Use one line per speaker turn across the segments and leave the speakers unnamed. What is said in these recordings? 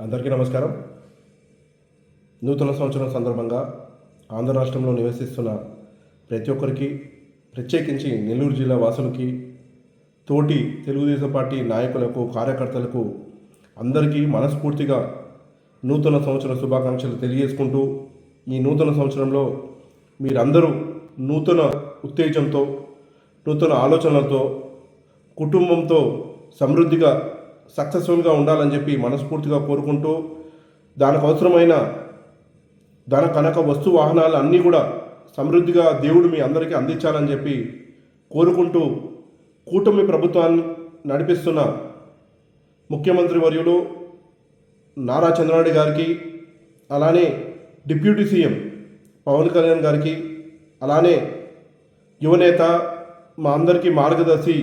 అందరికీ నమస్కారం. నూతన సంవత్సరం సందర్భంగా ఆంధ్ర రాష్ట్రంలో నివసిస్తున్న ప్రతి ఒక్కరికి ప్రత్యేకించి నెల్లూరు జిల్లా వాసులకి తోటి తెలుగుదేశం పార్టీ నాయకులకు కార్యకర్తలకు అందరికీ మనస్ఫూర్తిగా నూతన సంవత్సర శుభాకాంక్షలు తెలియజేసుకుంటూ ఈ నూతన సంవత్సరంలో మీరందరూ నూతన ఉత్తేజంతో నూతన ఆలోచనలతో కుటుంబంతో సమృద్ధిగా సక్సెస్ఫుల్గా ఉండాలని చెప్పి మనస్ఫూర్తిగా కోరుకుంటూ దానికి అవసరమైన ధన కనక వస్తు వాహనాలు అన్నీ కూడా సమృద్ధిగా దేవుడు మీ అందరికీ అందించాలని చెప్పి కోరుకుంటూ కూటమి ప్రభుత్వాన్ని నడిపిస్తున్న ముఖ్యమంత్రి వర్యులు నారా చంద్రనాయుడు గారికి అలానే డిప్యూటీ సీఎం పవన్ కళ్యాణ్ గారికి అలానే యువనేత మా అందరికీ మార్గదర్శి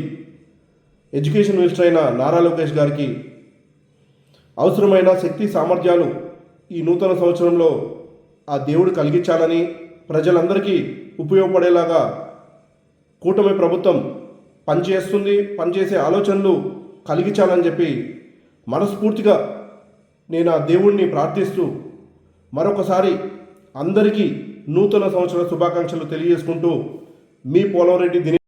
ఎడ్యుకేషన్ మినిస్టర్ అయిన నారా లోకేష్ గారికి అవసరమైన శక్తి సామర్థ్యాలు ఈ నూతన సంవత్సరంలో ఆ దేవుడు కలిగించాలని ప్రజలందరికీ ఉపయోగపడేలాగా కూటమి ప్రభుత్వం పనిచేస్తుంది పనిచేసే ఆలోచనలు కలిగించాలని చెప్పి మనస్ఫూర్తిగా నేను ఆ దేవుణ్ణి ప్రార్థిస్తూ మరొకసారి అందరికీ నూతన సంవత్సర శుభాకాంక్షలు తెలియజేసుకుంటూ మీ పోలవరెడ్డి దినే